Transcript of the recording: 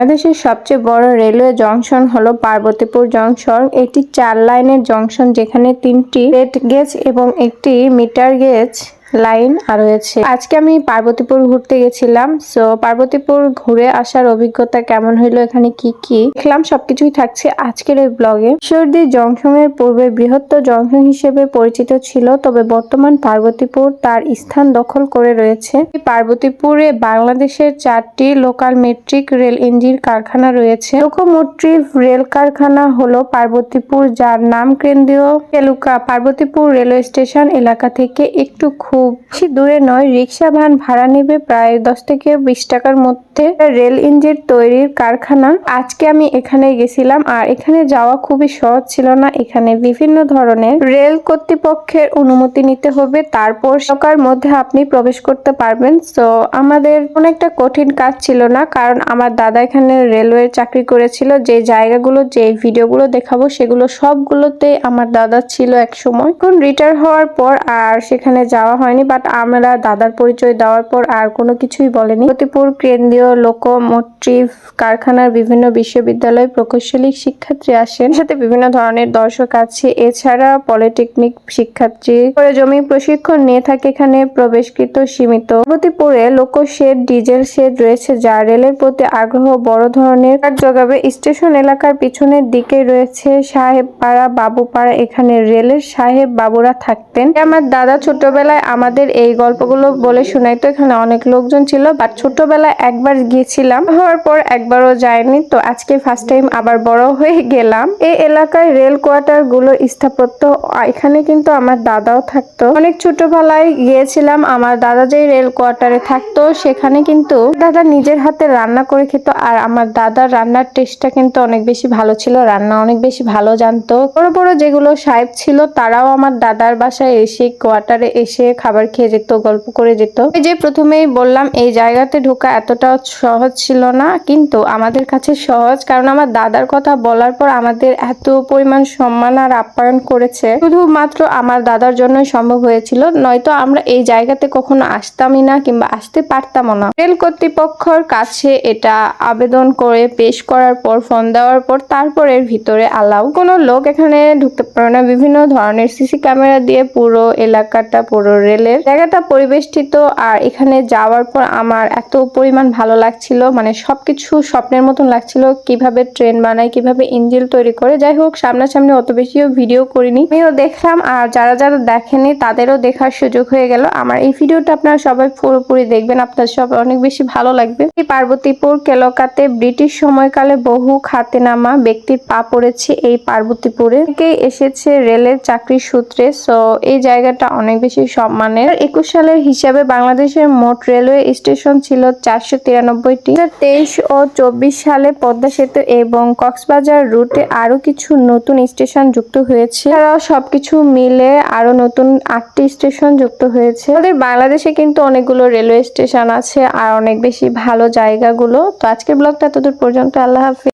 বাংলাদেশের সবচেয়ে বড় রেলওয়ে জংশন হলো পার্বতীপুর জংশন। এটি চার লাইনের জংশন যেখানে তিনটি রেট গেজ এবং একটি মিটার গেজ। লাইন রয়েছে। আজকে আমি পার্বতীপুর ঘুরতে গেছিলাম। সো পার্বতীপুর ঘুরে আসার অভিজ্ঞতা কেমন হইল, এখানে কি কি? দেখলাম সবকিছুই থাকছে আজকের এই ব্লগে সর্দি ঈশ্বরদী জংশনের পূর্বে বৃহত্তর জংশন হিসেবে পরিচিত ছিল, তবে বর্তমান পার্বতীপুর তার স্থান দখল করে রয়েছে। পার্বতীপুরে বাংলাদেশের চারটি লোকাল মেট্রিক রেল ইঞ্জিন কারখানা রয়েছে। লোকোমোটিভ রেল কারখানা হলো পার্বতীপুর, যার নাম কেন্দ্রীয় তেলুকা পার্বতীপুর রেলওয়ে স্টেশন এলাকা থেকে একটু খুব বেশি দূরে নয় রিক্সা ভ্যান ভাড়া নেবে প্রায় দশ থেকে বিশ টাকার মধ্যে রেল ইঞ্জিন তৈরির কারখানা। আজকে আমি এখানে গেছিলাম আর এখানে যাওয়া খুবই সহজ ছিল না। এখানে বিভিন্ন ধরনের রেল কর্তৃপক্ষের অনুমতি নিতে হবে। তারপর সকার মধ্যে আপনি প্রবেশ করতে পারবেন। তো আমাদের কোনো একটা কঠিন কাজ ছিল না, কারণ আমার দাদা এখানে রেলওয়ে চাকরি করেছিল। যে জায়গাগুলো, যে ভিডিওগুলো দেখাবো, সেগুলো সবগুলোতে আমার দাদা ছিল এক সময়। এখন রিটায়ার হওয়ার পর আর সেখানে যাওয়া হয়নি বাট আমরা দাদার পরিচয় দেওয়ার পর আর কোনো কিছুই বলেনি। ফতিপুর কেন্দ্রীয় লোকোমোটিভ কারখানার বিভিন্ন বিশ্ববিদ্যালয় প্রকৌশলী শিক্ষার্থী আসেন। সাথে বিভিন্ন ধরনের দর্শক আছে। এছাড়া পলিটেকনিক শিক্ষার্থী। জমি প্রশিক্ষণ নিয়ে থাকে এখানে প্রবেশকৃত সীমিত। ফতিপুরে লোকো শেড ডিজেল শেড রয়েছে যা রেলের প্রতি আগ্রহ বড় ধরনের। কাজ যোগাবে স্টেশন এলাকার পিছনের দিকে রয়েছে সাহেব সাহেবপাড়া, বাবুপাড়া। এখানে রেলের সাহেব বাবুরা থাকতেন। আমার দাদা ছোটবেলায় আমাদের এই গল্পগুলো বলে শোনাইতো। এখানে অনেক লোকজন ছিল, বাট ছোটবেলায় একবার গিয়েছিলাম, হওয়ার পর একবারও যায়নি তো আজকে ফার্স্ট টাইম আবার বড় হয়ে গেলাম। এই এলাকায় রেল কোয়ার্টারগুলো স্থাপত্য, এখানে কিন্তু আমার দাদাও থাকতো। অনেক ছোটবেলায় গিয়েছিলাম, আমার দাদা যে রেল কোয়ার্টারে থাকতো, সেখানে কিন্তু দাদা নিজের হাতে রান্না করে খেত, আর আমার দাদার রান্নার টেস্টটা কিন্তু অনেক বেশি ভালো ছিল, রান্না অনেক বেশি ভালো জানতো। বড় বড় যেগুলো সাহেব ছিল, তারাও আমার দাদার বাসায় এসে কোয়ার্টারে এসে খাবার খেয়ে যেত, গল্প করে যেত। এই যে প্রথমেই বললাম, এই জায়গাতে ঢোকা এতটা সহজ ছিল না, কিন্তু আমাদের কাছে সহজ, কারণ আমার দাদার কথা বলার পর আমাদের এত পরিমাণ সম্মান আর আপ্যায়ন করেছে। শুধুমাত্র আমার দাদার জন্যই সম্ভব হয়েছিল, নয়তো আমরা এই জায়গাতে কখনো আসতামই না কিংবা আসতে পারতামও না। রেল কর্তৃপক্ষের কাছে এটা আবেদন করে পেশ করার পর, ফোন দেওয়ার পর, তারপর এর ভিতরে আলাউ কোনো লোক এখানে ঢুকতে পারে না, বিভিন্ন ধরনের সিসি ক্যামেরা দিয়ে পুরো এলাকাটা, পুরো রেলের জায়গাটা পরিবেষ্টিত, আর এখানে যাওয়ার পর আমার এত পরিমাণ ভালো লাগছিল মানে সবকিছু স্বপ্নের মতন লাগছিল, কীভাবে ট্রেন বানায়, কীভাবে ইঞ্জিন তৈরি করে। যাই হোক, সামনাসামনি অত বেশিও ভিডিও করিনি। আমিও দেখলাম, আর যারা যারা দেখেনি, তাদেরও দেখার সুযোগ হয়ে গেল। আমার এই ভিডিওটা আপনারা সবাই পুরোপুরি দেখবেন আপনার সব অনেক বেশি ভালো লাগবে। এই পার্বতীপুর, কেলকাতে ব্রিটিশ সময়কালে বহু খাতেনামা ব্যক্তির পা পড়েছে এই পার্বতীপুরে। থেকেই এসেছে রেলের চাকরির সূত্রে, সো এই জায়গাটা অনেক বেশি সম্মানের। একুশ সালের হিসাবে বাংলাদেশের মোট রেলওয়ে স্টেশন ছিল চারশো তের তিরানব্বইটি তেইশ ও চব্বিশ সালে পদ্মা সেতু এবং কক্সবাজার রুটে আরও কিছু নতুন স্টেশন যুক্ত হয়েছে। এছাড়াও সবকিছু মিলে আরও নতুন আটটি স্টেশন যুক্ত হয়েছে। আমাদের বাংলাদেশে কিন্তু অনেকগুলো রেলওয়ে স্টেশন আছে আর অনেক বেশি ভালো জায়গাগুলো। তো আজকের ব্লগটা এতদূর পর্যন্ত, আল্লাহ হাফিজ।